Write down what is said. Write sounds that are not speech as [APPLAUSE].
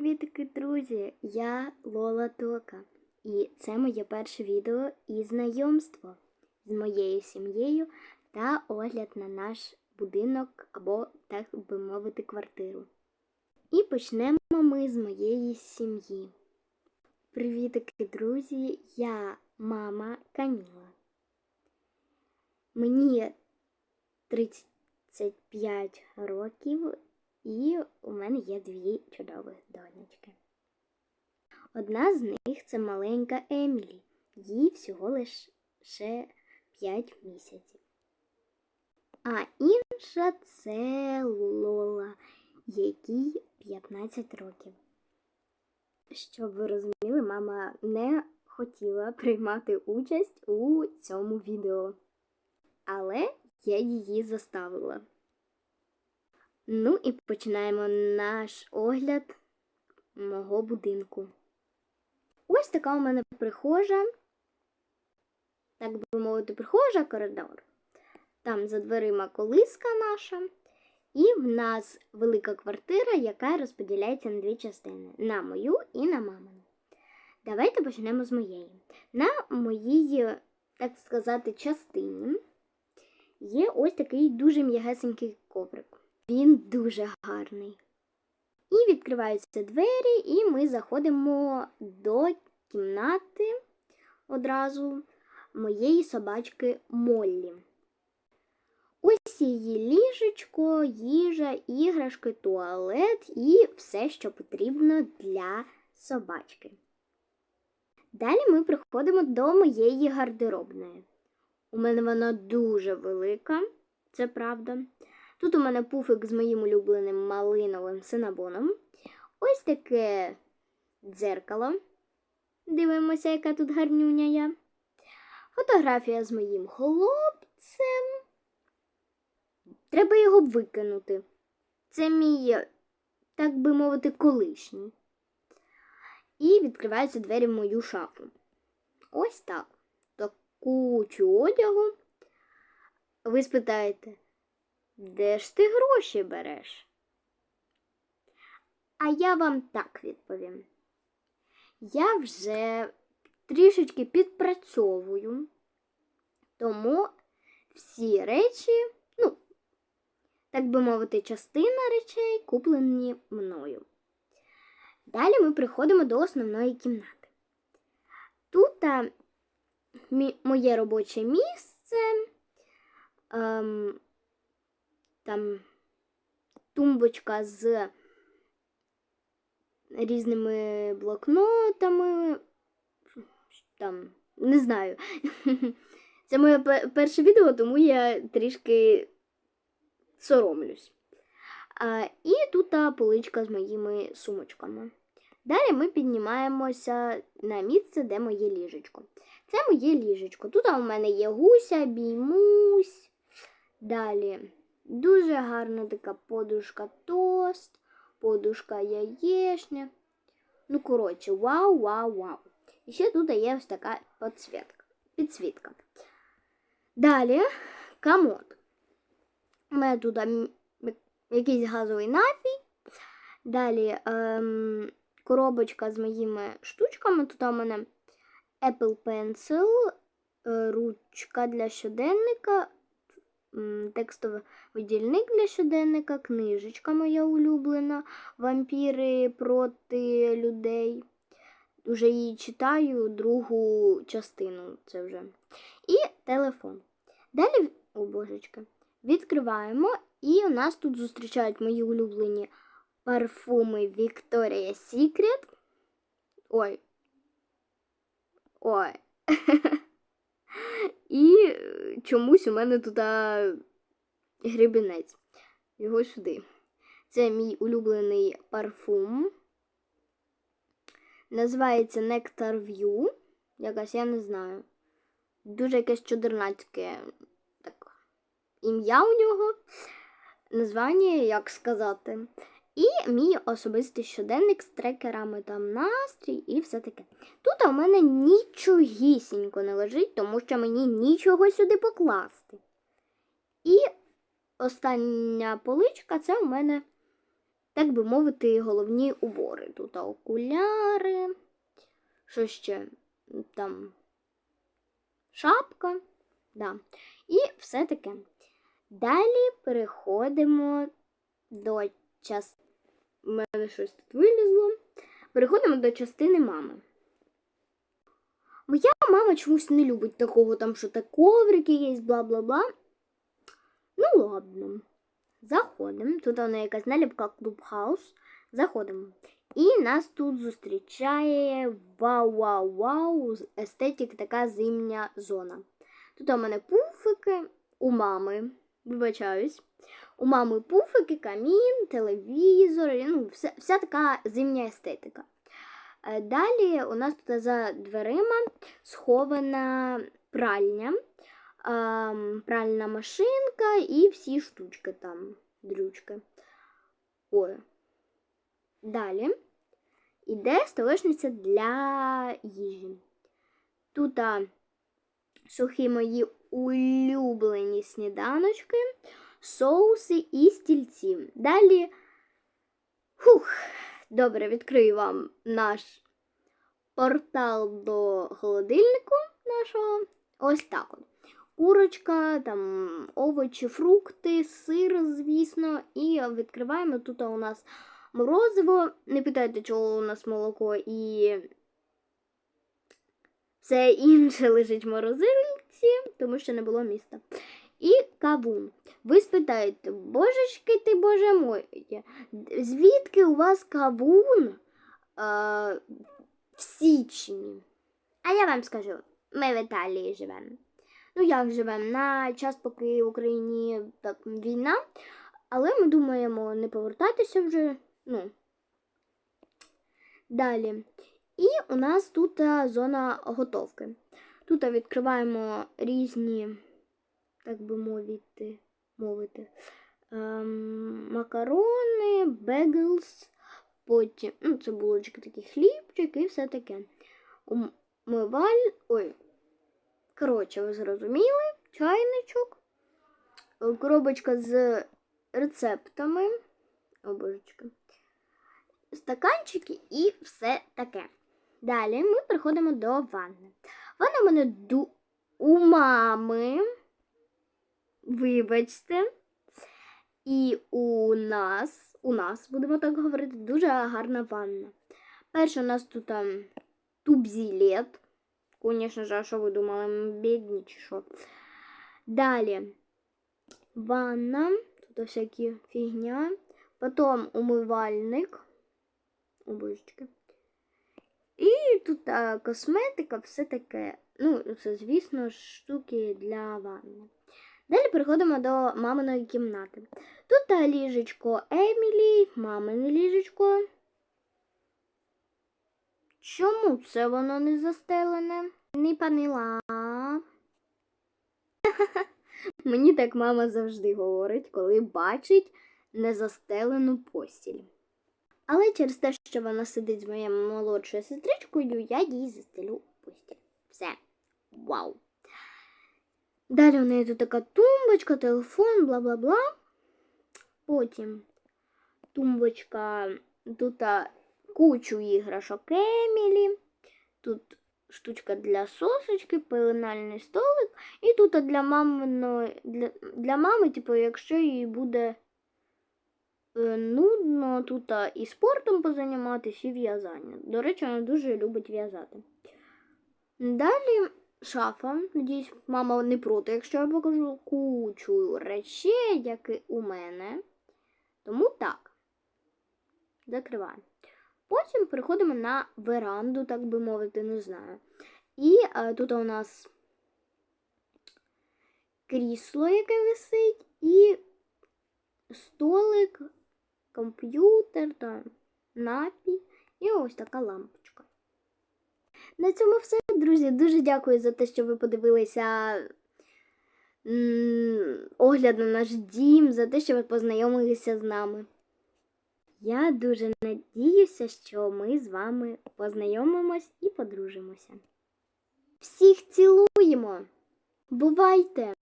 Привітики, друзі! Я Лола Тока, і це моє перше відео і знайомство з моєю сім'єю та огляд на наш будинок або, так би мовити, квартиру. І почнемо ми з моєї сім'ї. Привітики, друзі! Я мама Каміла. Мені 35 років, і у мене є дві чудових донечки. Одна з них це маленька Емілі, їй всього лише 5 місяців. А інша це Лола, якій 15 років. Щоб ви розуміли, мама не хотіла приймати участь у цьому відео. Але я її заставила. Ну і починаємо наш огляд мого будинку. Ось така у мене прихожа, так би мовити, прихожа коридор. Там за дверима колиска наша. І в нас велика квартира, яка розподіляється на дві частини: на мою і на мамину. Давайте почнемо з моєї. На моїй, так сказати, частині є ось такий дуже м'ягесенький коврик. Він дуже гарний. І відкриваються двері, і ми заходимо до кімнати одразу моєї собачки Моллі. Ось її ліжечко, їжа, іграшки, туалет і все, що потрібно для собачки. Далі ми приходимо до моєї гардеробної. У мене вона дуже велика, це правда. Тут у мене пуфик з моїм улюбленим малиновим синабоном. Ось таке дзеркало. Дивимося, яка тут гарнюня я. Фотографія з моїм хлопцем. Треба його викинути. Це мій, так би мовити, колишній. І відкриваються двері в мою шафу. Ось так. Кучу одягу. Ви спитаєте, де ж ти гроші береш? А я вам так відповім. Я вже трішечки підпрацьовую, тому всі речі, ну, так би мовити, частина речей куплені мною. Далі ми приходимо до основної кімнати. Тут моє робоче місце. Ем, там тумбочка з різними блокнотами. Там, не знаю. [LAUGHS] Це моє перше відео, тому я трішки соромлюсь. І тут поличка з моїми сумочками. Далі ми піднімаємося на місце, де моє ліжечко. Це моє ліжечко. Тут у мене є гуся, біймусь. Далі дуже гарна така подушка тост, подушка яєчня. Ну, коротше, вау, вау, вау. І ще тут є ось така підсвітка. підсвітка. Далі комод. У мене тут якийсь газовий напій. Далі ем, коробочка з моїми штучками. Тут у мене Apple Pencil, ручка для щоденника, текстовий видільник для щоденника, книжечка моя улюблена, вампіри проти людей. Уже її читаю другу частину. це вже. І телефон. Далі, о божечки, відкриваємо, і у нас тут зустрічають мої улюблені парфуми Victoria's Secret. Ой. Ой. [LAUGHS] І чомусь у мене тут гребінець. Його сюди. Це мій улюблений парфум. Називається Nectar View. Якась, я не знаю. Дуже якесь чудернацьке так, ім'я у нього. Названня, як сказати. І мій особистий щоденник з трекерами там настрій і все таке. Тут у мене нічогісінько не лежить, тому що мені нічого сюди покласти. І остання поличка це у мене так би мовити, головні убори. Тут окуляри, що ще там шапка, да. і все таке. Далі переходимо до час. У мене щось тут вилізло. Переходимо до частини мами. Моя мама чомусь не любить такого, там, що та коврики є, бла-бла-бла. Ну, ладно. Заходимо. Тут вона якась наліпка Клубхаус. Заходимо. І нас тут зустрічає вау-вау-вау, естетик, така зимня зона. Тут у мене пуфики у мами, вибачаюсь. У мами пуфики, камін, телевізор, ну, вся, вся така зимня естетика. Е, Далі у нас тут за дверима схована пральня, ем, пральна машинка і всі штучки там, дрючки. Ой. Далі іде столешниця для їжі. Тут сухі мої улюблені сніданочки, соуси і стільці. Далі, фух, добре, відкрию вам наш портал до холодильнику нашого. Ось так от. Курочка, там овочі, фрукти, сир, звісно, і відкриваємо. Тут у нас морозиво. Не питайте, чого у нас молоко і все інше лежить в морозильці, тому що не було міста. І кавун. Ви спитаєте, божечки ти, боже мой, звідки у вас кавун а, в січні? А я вам скажу, ми в Італії живемо. Ну, як живемо? На час, поки в Україні так, війна, але ми думаємо не повертатися вже. Ну. Далі. І у нас тут зона готовки. Тут відкриваємо різні, так би мовити, мовити ем, макарони, беглс, потім ну, це булочки такі хлібчик і все таке. Умиваль. Ой. Коротше, ви зрозуміли, чайничок, е, коробочка з рецептами. О, божечки. Стаканчики і все таке. Далі ми приходимо до ванни. Ванна у мене ду... у мами. Вибачте. І у нас, у нас, будемо так говорити, дуже гарна ванна. Перше, у нас тут там тубзілет. Звісно ж, а що ви думали, ми бідні чи що? Далі ванна, тут всякі фігня. Потім умивальник. О, божечки. І тут а, косметика, все таке. Ну, це, звісно, штуки для ванни. Далі переходимо до маминої кімнати. Тут ліжечко Емілі, мамине ліжечко. Чому це воно не застелене? Не поняла. [LAUGHS] Мені так мама завжди говорить, коли бачить незастелену постіль. Але через те, що вона сидить з моєю молодшою сестричкою, я їй застелю постіль. Все. Вау. Далі у неї тут така тумбочка, телефон, бла бла бла. Потім тумбочка, тут кучу іграшок Емілі. Тут штучка для сосочки, пеленальний столик. І тут для мами, для, для мами, типу, якщо їй буде е, нудно тут і спортом позаніматися, і в'язання. До речі, вона дуже любить в'язати. Далі шафа. Надіюсь, мама не проти, якщо я покажу кучу речей, як у мене. Тому так. Закриваємо. Потім переходимо на веранду, так би мовити, не знаю. І а, тут у нас крісло, яке висить, і столик, комп'ютер, напій, і ось така лампочка. На цьому все, друзі. Дуже дякую за те, що ви подивилися огляд на наш дім, за те, що ви познайомилися з нами. Я дуже надіюся, що ми з вами познайомимось і подружимося. Всіх цілуємо! Бувайте!